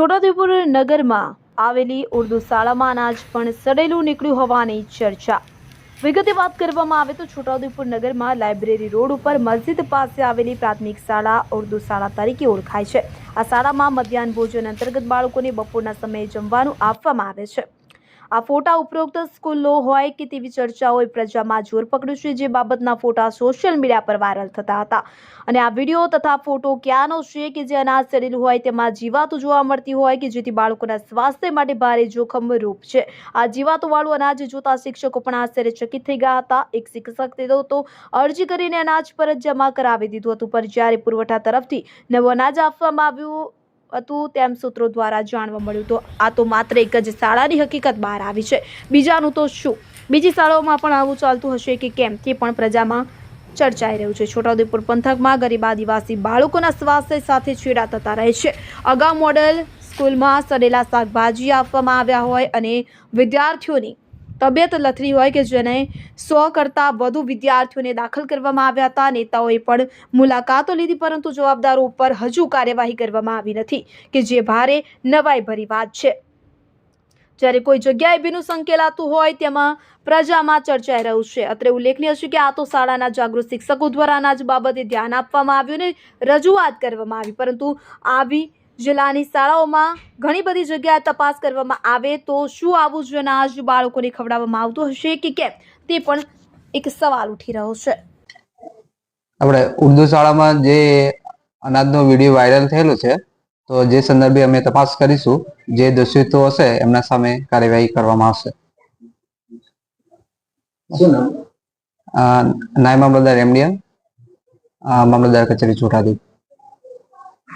છોટાઉદેપુર નગરમાં આવેલી ઉર્દુ શાળામાં અનાજ પણ સડેલું નીકળ્યું હોવાની ચર્ચા. વિગતે વાત કરવામાં આવે તો છોટાઉદેપુર નગરમાં લાઇબ્રેરી રોડ ઉપર મસ્જિદ પાસે આવેલી પ્રાથમિક શાળા ઉર્દુ શાળા તરીકે ઓળખાય છે. આ શાળામાં મધ્યાહન ભોજન અંતર્ગત બાળકોને બપોરના સમયે જમવાનું આપવામાં આવે છે. આ ફોટા ઉપરોક્ત સ્કૂલો હોય કે તેવી ચર્ચાઓએ પ્રજામાં જોર પકડ્યું છે, જે બાબતના ફોટા સોશિયલ મીડિયા પર વાયરલ થતા હતા. અને આ વીડિયો તથા ફોટો ક્યાંનો છે કે જે અનાજ સડેલું હોય તેમાં જીવાતો જોવા મળતી હોય કે જેથી બાળકોના સ્વાસ્થ્ય માટે ભારે જોખમ રૂપ છે. આ જીવાતોવાળું અનાજ જોતા શિક્ષકો પણ આશ્ચર્યચકિત થઈ ગયા હતા. એક શિક્ષક તે તો અરજી કરીને અનાજ પરત જમા કરાવી દીધું હતું, પણ જ્યારે પુરવઠા તરફથી નવું અનાજ આપવામાં આવ્યું હતું તેમ સૂત્રો દ્વારા જાણવા મળ્યું તો આ તો માત્ર એક જ શાળાની હકીકત બહાર આવી છે. બીજાનું તો શું? બીજી શાળાઓમાં પણ આવું ચાલતું હશે કે કેમ? તે પણ પ્રજામાં ચર્ચાઈ રહ્યું છે. છોટાઉદેપુર પંથકમાં ગરીબ આદિવાસી બાળકોના સ્વાસ્થ્ય સાથે છેડા થતા રહે છે. અગાઉ મોડલ સ્કૂલમાં સડેલા શાકભાજી આપવામાં આવ્યા હોય અને વિદ્યાર્થીઓની તબિયત લથડી હોય કે જેને સો કરતાં વધુ વિદ્યાર્થીઓને દાખલ કરવામાં આવ્યા હતા, નેતાઓએ પણ મુલાકાતો લીધી, પરંતુ જવાબદારો ઉપર હજુ કાર્યવાહી કરવામાં આવી નથી, કે જે ભારે નવાઈ ભરી વાત છે. જ્યારે કોઈ જગ્યાએ ભીનું સંકેલાતું હોય, તેમાં પ્રજામાં ચર્ચાઈ રહ્યું છે. અત્રે ઉલ્લેખનીય છે કે આ તો શાળાના જાગૃત શિક્ષકો દ્વારા અનાજ બાબતે ધ્યાન આપવામાં આવ્યું ને રજૂઆત કરવામાં આવી, પરંતુ આવી જિલ્લાની શાળાઓમાં ઘણી બધી જગ્યાએ તપાસ કરવામાં આવે તો શું આવું જ અનાજ બાળકોને ખવડાવવામાં આવતું હશે કે કેમ? તે પણ એક સવાલ ઉઠી રહ્યો છે. આપણે ઉર્દુ શાળામાં જે અનાજનો વીડિયો વાયરલ થયેલો છે તો જે સંદર્ભે અમે તપાસ કરીશું જે દોષિતો હશે એમના સામે કાર્યવાહી કરવામાં આવશે. નાયબ મામલતદાર એમડીએમ મામલતદાર કચેરી છોટાદી